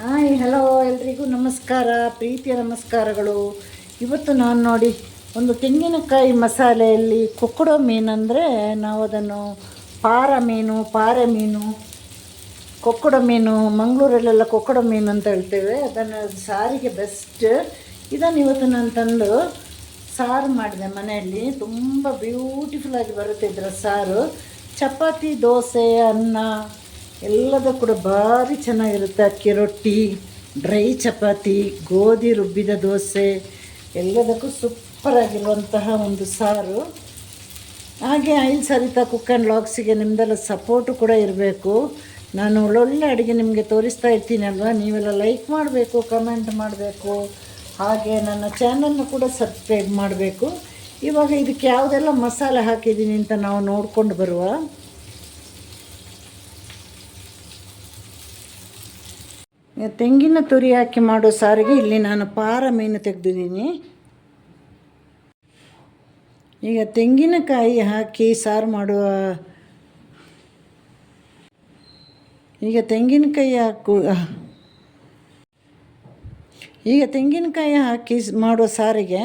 Hi hello ಎಲ್ರಿಗೂ ನಮಸ್ಕಾರ, ಪ್ರೀತಿಯ ನಮಸ್ಕಾರಗಳು. ಇವತ್ತು ನಾನು ನೋಡಿ ಒಂದು ತೆಂಗಿನಕಾಯಿ ಮಸಾಲೆಯಲ್ಲಿ ಕೊಕ್ಕಡೋ ಮೀನು ಅಂದರೆ ನಾವು ಅದನ್ನು ಪಾರ ಮೀನು, ಪಾರೆ ಮೀನು, ಕೊಕ್ಕಡ ಮೀನು, ಮಂಗಳೂರಲ್ಲೆಲ್ಲ ಕೊಕ್ಕಡ ಮೀನು ಅಂತ ಹೇಳ್ತೇವೆ. ಅದನ್ನು ಸಾರಿಗೆ ಬೆಸ್ಟ್ ಇದನ್ನು ಇವತ್ತು ನಾನು ತಂದು ಸಾರು ಮಾಡಿದೆ ಮನೆಯಲ್ಲಿ. ತುಂಬ ಬ್ಯೂಟಿಫುಲ್ಲಾಗಿ ಬರುತ್ತೆ ಇದರ ಸಾರು. ಚಪಾತಿ, ದೋಸೆ, ಅನ್ನ ಎಲ್ಲದೂ ಕೂಡ ಭಾರಿ ಚೆನ್ನಾಗಿರುತ್ತೆ. ಅಕ್ಕಿ ರೊಟ್ಟಿ, ಡ್ರೈ ಚಪಾತಿ, ಗೋಧಿ ರುಬ್ಬಿದ ದೋಸೆ, ಎಲ್ಲದಕ್ಕೂ ಸೂಪರಾಗಿರುವಂತಹ ಒಂದು ಸಾರು. ಹಾಗೆ ಐಲ್ ಸರಿತಾ ಕುಕ್ ಆ್ಯಂಡ್ ಲಾಗ್ಸಿಗೆ ನಿಮ್ಮದೆಲ್ಲ ಸಪೋರ್ಟು ಕೂಡ ಇರಬೇಕು. ನಾನು ಒಳ್ಳೊಳ್ಳೆ ಅಡುಗೆ ನಿಮಗೆ ತೋರಿಸ್ತಾ ಇರ್ತೀನಿ ಅಲ್ವಾ? ನೀವೆಲ್ಲ ಲೈಕ್ ಮಾಡಬೇಕು ಕಮೆಂಟ್ ಮಾಡಬೇಕು. ಹಾಗೆ ನನ್ನ ಚಾನಲ್ನ ಕೂಡ ಸಬ್ಸ್ಕ್ರೈಬ್ ಮಾಡಬೇಕು. ಇವಾಗ ಇದಕ್ಕೆ ಯಾವುದೆಲ್ಲ ಮಸಾಲೆ ಹಾಕಿದ್ದೀನಿ ಅಂತ ನಾವು ನೋಡ್ಕೊಂಡು ಬರುವ. ತೆಂಗಿನ ತುರಿ ಹಾಕಿ ಮಾಡೋ ಸಾರಿಗೆ ಇಲ್ಲಿ ನಾನು ಪಾರ ಮೀನು ತೆಗೆದಿದ್ದೀನಿ. ಈಗ ತೆಂಗಿನಕಾಯಿ ಹಾಕಿ ಸಾರು ಮಾಡುವ ಈಗ ತೆಂಗಿನಕಾಯಿ ಹಾಕು ಈಗ ತೆಂಗಿನಕಾಯಿ ಹಾಕಿ ಮಾಡುವ ಸಾರಿಗೆ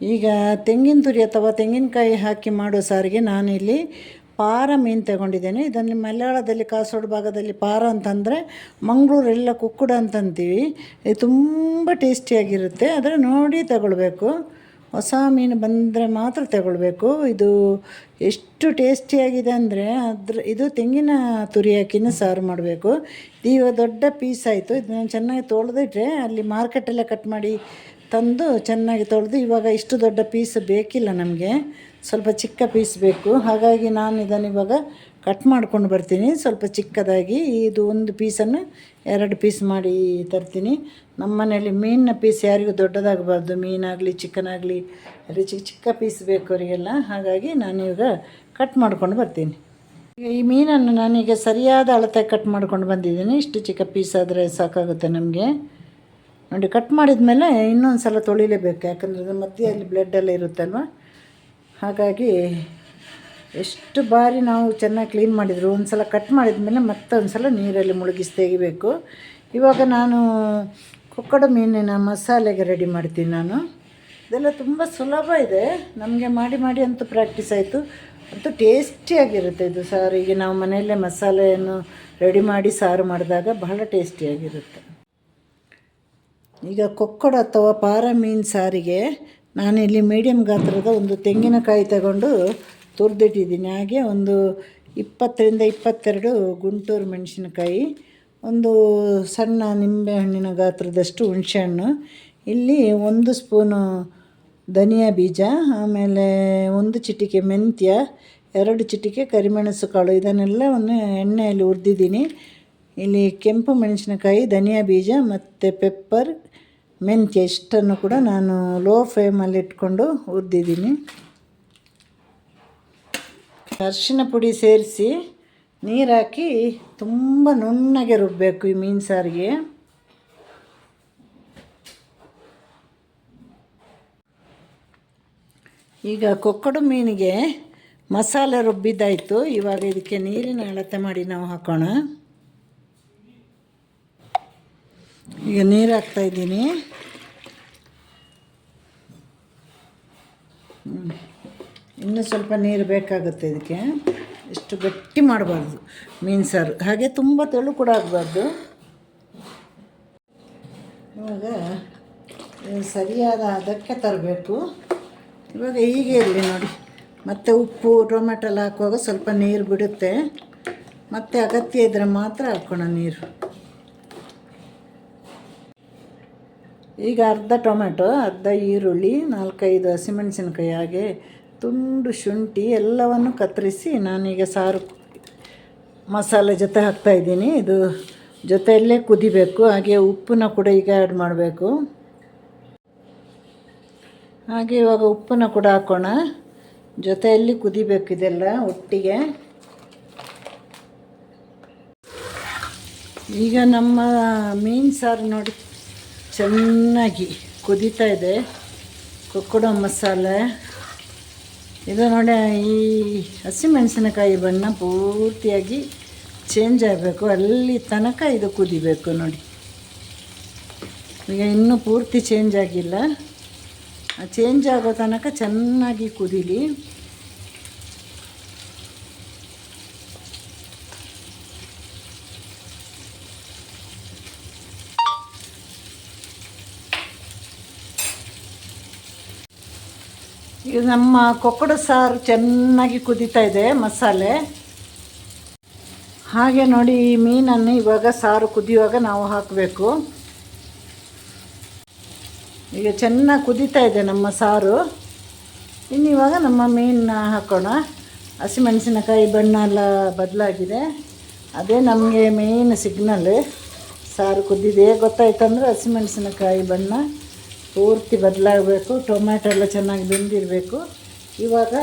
ಈಗ ತೆಂಗಿನ ತುರಿ ಅಥವಾ ತೆಂಗಿನಕಾಯಿ ಹಾಕಿ ಮಾಡೋ ಸಾರಿಗೆ ನಾನಿಲ್ಲಿ ಪಾರ ಮೀನು ತಗೊಂಡಿದ್ದೇನೆ. ಇದನ್ನು ಮಲಯಾಳದಲ್ಲಿ ಕಾಸರಗೋಡು ಭಾಗದಲ್ಲಿ ಪಾರ ಅಂತಂದರೆ ಮಂಗಳೂರೆಲ್ಲ ಕುಕ್ಕುಡ ಅಂತಂತೀವಿ. ಇದು ತುಂಬ ಟೇಸ್ಟಿಯಾಗಿರುತ್ತೆ. ಆದರೆ ನೋಡಿ ತಗೊಳ್ಬೇಕು. ಹೊಸ ಮೀನು ಬಂದರೆ ಮಾತ್ರ ತಗೊಳ್ಬೇಕು. ಇದು ಎಷ್ಟು ಟೇಸ್ಟಿಯಾಗಿದೆ ಅಂದರೆ ಅದ್ರ ಇದು ತೆಂಗಿನ ತುರಿ ಹಾಕಿನ ಸಾರು ಮಾಡಬೇಕು. ಈಗ ದೊಡ್ಡ ಪೀಸ್ ಆಯಿತು. ಇದನ್ನು ಚೆನ್ನಾಗಿ ತೊಳೆದಿಟ್ರೆ ಅಲ್ಲಿ ಮಾರ್ಕೆಟಲ್ಲೇ ಕಟ್ ಮಾಡಿ ತಂದು ಚೆನ್ನಾಗಿ ತೊಳೆದು ಇವಾಗ ಇಷ್ಟು ದೊಡ್ಡ ಪೀಸ್ ಬೇಕಿಲ್ಲ ನಮಗೆ. ಸ್ವಲ್ಪ ಚಿಕ್ಕ ಪೀಸ್ ಬೇಕು. ಹಾಗಾಗಿ ನಾನು ಇದನ್ನು ಇವಾಗ ಕಟ್ ಮಾಡ್ಕೊಂಡು ಬರ್ತೀನಿ. ಸ್ವಲ್ಪ ಚಿಕ್ಕದಾಗಿ ಇದು ಒಂದು ಪೀಸನ್ನು ಎರಡು ಪೀಸ್ ಮಾಡಿ ತರ್ತೀನಿ. ನಮ್ಮ ಮನೆಯಲ್ಲಿ ಮೀನಿನ ಪೀಸ್ ಯಾರಿಗೂ ದೊಡ್ಡದಾಗಬಾರ್ದು. ಮೀನಾಗಲಿ ಚಿಕನ್ ಆಗಲಿ ಚಿಕ್ಕ ಚಿಕ್ಕ ಪೀಸ್ ಬೇಕು ಅವರಿಗೆಲ್ಲ. ಹಾಗಾಗಿ ನಾನೀಗ ಕಟ್ ಮಾಡ್ಕೊಂಡು ಬರ್ತೀನಿ. ಈ ಮೀನನ್ನು ನಾನೀಗ ಸರಿಯಾದ ಅಳತೆ ಕಟ್ ಮಾಡ್ಕೊಂಡು ಬಂದಿದ್ದೀನಿ. ಇಷ್ಟು ಚಿಕ್ಕ ಪೀಸ್ ಆದರೆ ಸಾಕಾಗುತ್ತೆ ನಮಗೆ. ನೋಡಿ ಕಟ್ ಮಾಡಿದ ಮೇಲೆ ಇನ್ನೊಂದು ಸಲ ತೊಳಿಲೇಬೇಕು. ಯಾಕಂದರೆ ಅದು ಮಧ್ಯದಲ್ಲಿ ಬ್ಲಡ್ ಎಲ್ಲ ಇರುತ್ತಲ್ವ? ಹಾಗಾಗಿ ಎಷ್ಟು ಬಾರಿ ನಾವು ಚೆನ್ನಾಗಿ ಕ್ಲೀನ್ ಮಾಡಿದ್ರು ಒಂದು ಸಲ ಕಟ್ ಮಾಡಿದ ಮೇಲೆ ಮತ್ತೆ ಒಂದು ಸಲ ನೀರಲ್ಲಿ ಮುಳುಗಿಸಿ ತೆಗಿಬೇಕು. ಇವಾಗ ನಾನು ಕೊಕ್ಕಡ ಮೀನಿನ ಮಸಾಲೆಗೆ ರೆಡಿ ಮಾಡ್ತೀನಿ ನಾನು. ಇದೆಲ್ಲ ತುಂಬ ಸುಲಭ ಇದೆ. ನಮಗೆ ಮಾಡಿ ಮಾಡಿ ಅಂತೂ ಪ್ರಾಕ್ಟೀಸ್ ಆಯಿತು. ಅಂತೂ ಟೇಸ್ಟಿಯಾಗಿರುತ್ತೆ ಇದು ಸಾರು. ಈಗ ನಾವು ಮನೆಯಲ್ಲೇ ಮಸಾಲೆಯನ್ನು ರೆಡಿ ಮಾಡಿ ಸಾರು ಮಾಡಿದಾಗ ಬಹಳ ಟೇಸ್ಟಿಯಾಗಿರುತ್ತೆ ಈಗ ಕೊಕ್ಕಡ ಅಥವಾ ಪಾರ ಮೀನು ಸಾರಿಗೆ ನಾನಿಲ್ಲಿ ಮೀಡಿಯಮ್ ಗಾತ್ರದ ಒಂದು ತೆಂಗಿನಕಾಯಿ ತಗೊಂಡು ತುರಿದಿಟ್ಟಿದ್ದೀನಿ. ಹಾಗೆ ಒಂದು ಇಪ್ಪತ್ತರಿಂದ ಇಪ್ಪತ್ತೆರಡು ಗುಂಟೂರು ಮೆಣಸಿನಕಾಯಿ, ಒಂದು ಸಣ್ಣ ನಿಂಬೆ ಹಣ್ಣಿನ ಗಾತ್ರದಷ್ಟು ಹುಣಸೆಹಣ್ಣು, ಇಲ್ಲಿ ಒಂದು ಸ್ಪೂನು ಧನಿಯಾ ಬೀಜ, ಆಮೇಲೆ ಒಂದು ಚಿಟಿಕೆ ಮೆಂತ್ಯ, ಎರಡು ಚಿಟಿಕೆ ಕರಿಮೆಣಸು ಕಾಳು, ಇದನ್ನೆಲ್ಲವನ್ನು ಎಣ್ಣೆಯಲ್ಲಿ ಹುರಿದಿದ್ದೀನಿ. ಇಲ್ಲಿ ಕೆಂಪು ಮೆಣಸಿನಕಾಯಿ, ಧನಿಯಾ ಬೀಜ ಮತ್ತು ಪೆಪ್ಪರ್ ಮೆಂತ್ಯ ಇಷ್ಟನ್ನು ಕೂಡ ನಾನು ಲೋ ಫ್ಲೇಮಲ್ಲಿ ಇಟ್ಕೊಂಡು ಹುರಿದಿದ್ದೀನಿ. ಅರಿಶಿನ ಪುಡಿ ಸೇರಿಸಿ ನೀರು ಹಾಕಿ ತುಂಬ ನುಣ್ಣಗೆ ರುಬ್ಬಬೇಕು ಈ ಮೀನು ಸಾರಿಗೆ. ಈಗ ಕೊಕ್ಕಡು ಮೀನಿಗೆ ಮಸಾಲೆ ರುಬ್ಬಿದ್ದಾಯಿತು. ಇವಾಗ ಇದಕ್ಕೆ ನೀರಿನ ಅಳತೆ ಮಾಡಿ ನಾವು ಹಾಕೋಣ. ಈಗ ನೀರು ಹಾಕ್ತಾ ಇದ್ದೀನಿ. ಇನ್ನೂ ಸ್ವಲ್ಪ ನೀರು ಬೇಕಾಗುತ್ತೆ ಇದಕ್ಕೆ. ಇಷ್ಟು ಗಟ್ಟಿ ಮಾಡಬಾರ್ದು ಮೀನು ಸಾರು ಹಾಗೆ ತುಂಬ ತೆಳು ಕೂಡ ಆಗಬಾರ್ದು. ಇವಾಗ ಸರಿಯಾದ ಅದಕ್ಕೆ ತರಬೇಕು. ಇವಾಗ ಹೀಗೆ ಇರಲಿ ನೋಡಿ. ಮತ್ತು ಉಪ್ಪು ಟೊಮೆಟೊ ಹಾಕುವಾಗ ಸ್ವಲ್ಪ ನೀರು ಬಿಡುತ್ತೆ. ಮತ್ತು ಅಗತ್ಯ ಇದ್ದರೆ ಮಾತ್ರ ಹಾಕೋಣ ನೀರು. ಈಗ ಅರ್ಧ ಟೊಮೆಟೊ ಅರ್ಧ ಈರುಳ್ಳಿ, ನಾಲ್ಕೈದು ಹಸಿಮೆಣಸಿನಕಾಯಿ ಹಾಗೆ ತುಂಡು ಶುಂಠಿ ಎಲ್ಲವನ್ನು ಕತ್ತರಿಸಿ ನಾನೀಗ ಸಾರು ಮಸಾಲೆ ಜೊತೆ ಹಾಕ್ತಾಯಿದ್ದೀನಿ ಇದು ಜೊತೆಯಲ್ಲೇ ಕುದಿಬೇಕು. ಹಾಗೆ ಉಪ್ಪನ್ನ ಕೂಡ ಈಗ ಆ್ಯಡ್ ಮಾಡಬೇಕು. ಹಾಗೆ ಇವಾಗ ಉಪ್ಪನ್ನ ಕೂಡ ಹಾಕೋಣ. ಜೊತೆಯಲ್ಲಿ ಕುದಿಬೇಕು ಇದೆಲ್ಲ ಒಟ್ಟಿಗೆ. ಈಗ ನಮ್ಮ ಮೀನು ಸಾರು ನೋಡಿ. ಚೆನ್ನಾಗಿ ಕುದೀತಾ ಇದೆ. ಕೊಕ್ಕಡ ಮಸಾಲೆ. ಇದು ನೋಡಿ, ಈ ಹಸಿಮೆಣಸಿನಕಾಯಿ ಬಣ್ಣ ಪೂರ್ತಿಯಾಗಿ ಚೇಂಜ್ ಆಗಬೇಕು. ಅಲ್ಲಿ ತನಕ ಇದು ಕುದಿಬೇಕು ನೋಡಿ. ಈಗ ಇನ್ನೂ ಪೂರ್ತಿ ಚೇಂಜ್ ಆಗಿಲ್ಲ. ಚೇಂಜ್ ಆಗೋ ತನಕ ಚೆನ್ನಾಗಿ ಕುದೀಲಿ. ಈಗ ನಮ್ಮ ಕೊಕ್ಕಡ ಸಾರು ಚೆನ್ನಾಗಿ ಕುದೀತಾ ಇದೆ, ಮಸಾಲೆ. ಹಾಗೆ ನೋಡಿ ಈ ಮೀನನ್ನು ಇವಾಗ ಸಾರು ಕುದಿಯುವಾಗ ನಾವು ಹಾಕಬೇಕು. ಈಗ ಚೆನ್ನಾಗಿ ಕುದೀತಾ ಇದೆ ನಮ್ಮ ಸಾರು. ಇನ್ನು ಇವಾಗ ನಮ್ಮ ಮೀನನ್ನ ಹಾಕೋಣ. ಹಸಿಮೆಣಸಿನಕಾಯಿ ಬಣ್ಣ ಎಲ್ಲ ಬದಲಾಗಿದೆ. ಅದೇ ನಮಗೆ ಮೇನ್ ಸಿಗ್ನಲ್ ಸಾರು ಕುದ್ದಿದೆ. ಗೊತ್ತಾಯ್ತಂದ್ರೆ ಹಸಿಮೆಣಸಿನಕಾಯಿ ಬಣ್ಣ. ಪೂರ್ತಿ ಬದಲಾಗಬೇಕು, ಟೊಮ್ಯಾಟೊ ಎಲ್ಲ ಚೆನ್ನಾಗಿ ಬೆಂದಿರಬೇಕು. ಇವಾಗ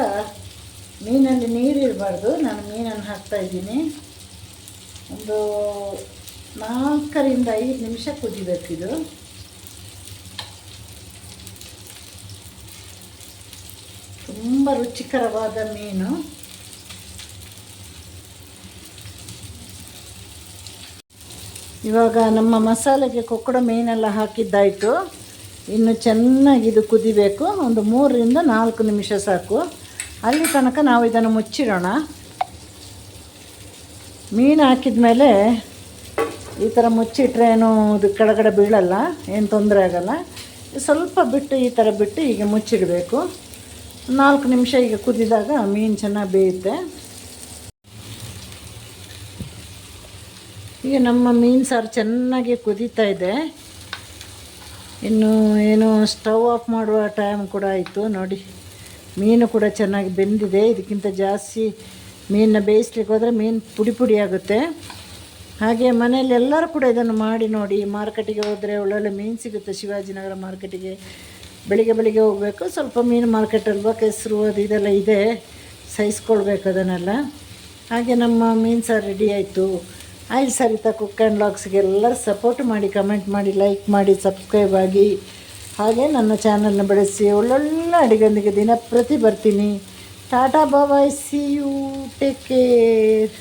ಮೀನಲ್ಲಿ ನೀರಿರಬಾರ್ದು, ನಾನು ಮೀನನ್ನು ಹಾಕ್ತಾಯಿದ್ದೀನಿ ಒಂದು ನಾಲ್ಕರಿಂದ ಐದು ನಿಮಿಷ ಕುದಿಬೇಕಿದು. ತುಂಬ ರುಚಿಕರವಾದ ಮೀನು. ಇವಾಗ ನಮ್ಮ ಮಸಾಲೆಗೆ ಕೊಕ್ಕಡ ಮೀನೆಲ್ಲ ಹಾಕಿದ್ದಾಯಿತು. ಇನ್ನು ಚೆನ್ನಾಗಿ ಇದು ಕುದಿಬೇಕು. ಒಂದು ಮೂರರಿಂದ ನಾಲ್ಕು ನಿಮಿಷ ಸಾಕು. ಅಲ್ಲಿ ತನಕ ನಾವು ಇದನ್ನು ಮುಚ್ಚಿಡೋಣ. ಮೀನು ಹಾಕಿದ ಮೇಲೆ ಈ ಥರ ಮುಚ್ಚಿಟ್ರೆ ಏನು ಇದು ಕೆಳಗಡೆ ಬೀಳಲ್ಲ, ಏನು ತೊಂದರೆ ಆಗಲ್ಲ. ಸ್ವಲ್ಪ ಬಿಟ್ಟು ಈ ಥರ ಬಿಟ್ಟು ಈಗ ಮುಚ್ಚಿಡಬೇಕು. ನಾಲ್ಕು ನಿಮಿಷ ಈಗ ಕುದಿದಾಗ ಮೀನು ಚೆನ್ನಾಗಿ ಬೇಯುತ್ತೆ. ಈಗ ನಮ್ಮ ಮೀನು ಸಾರು ಚೆನ್ನಾಗಿ ಕುದೀತಾ ಇದೆ. ಇನ್ನು ಏನು ಸ್ಟವ್ ಆಫ್ ಮಾಡುವ ಟೈಮ್ ಕೂಡ ಆಯಿತು, ನೋಡಿ. ಮೀನು ಕೂಡ ಚೆನ್ನಾಗಿ ಬೆಂದಿದೆ. ಇದಕ್ಕಿಂತ ಜಾಸ್ತಿ ಮೀನನ್ನ ಬೇಯಿಸ್ಲಿಕ್ಕೆ ಹೋದರೆ ಮೀನು ಪುಡಿ ಪುಡಿ ಆಗುತ್ತೆ. ಹಾಗೆ ಮನೆಯಲ್ಲಿ ಎಲ್ಲರೂ ಕೂಡ ಇದನ್ನು ಮಾಡಿ ನೋಡಿ. ಮಾರ್ಕೆಟಿಗೆ ಹೋದರೆ ಒಳ್ಳೊಳ್ಳೆ ಮೀನು ಸಿಗುತ್ತೆ. ಶಿವಾಜಿನಗರ ಮಾರ್ಕೆಟಿಗೆ ಬೆಳಿಗ್ಗೆ ಬೆಳಿಗ್ಗೆ ಹೋಗಬೇಕು. ಸ್ವಲ್ಪ ಮೀನು ಮಾರ್ಕೆಟಲ್ವ ಕೆಸರು ಅದು ಇದೆಲ್ಲ ಇದೆ. ಸಹಿಸ್ಕೊಳ್ಬೇಕು ಅದನ್ನೆಲ್ಲ. ಹಾಗೆ ನಮ್ಮ ಮೀನು ಸಾರು ರೆಡಿ ಆಯಿತು. ಆಯ್ತು ಸರಿತಾ ಕುಕ್ ಆ್ಯಂಡ್ ಲಾಕ್ಸ್ಗೆ ಎಲ್ಲರೂ ಸಪೋರ್ಟ್ ಮಾಡಿ ಕಮೆಂಟ್ ಮಾಡಿ ಲೈಕ್ ಮಾಡಿ ಸಬ್ಸ್ಕ್ರೈಬ್ ಆಗಿ. ಹಾಗೆ ನನ್ನ ಚಾನಲ್ನ ಬೆಳೆಸಿ, ಒಳ್ಳೊಳ್ಳೆ ಅಡುಗೆಯೊಂದಿಗೆ ದಿನ ಪ್ರತಿ ಬರ್ತೀನಿ. Tata bye bye see you take care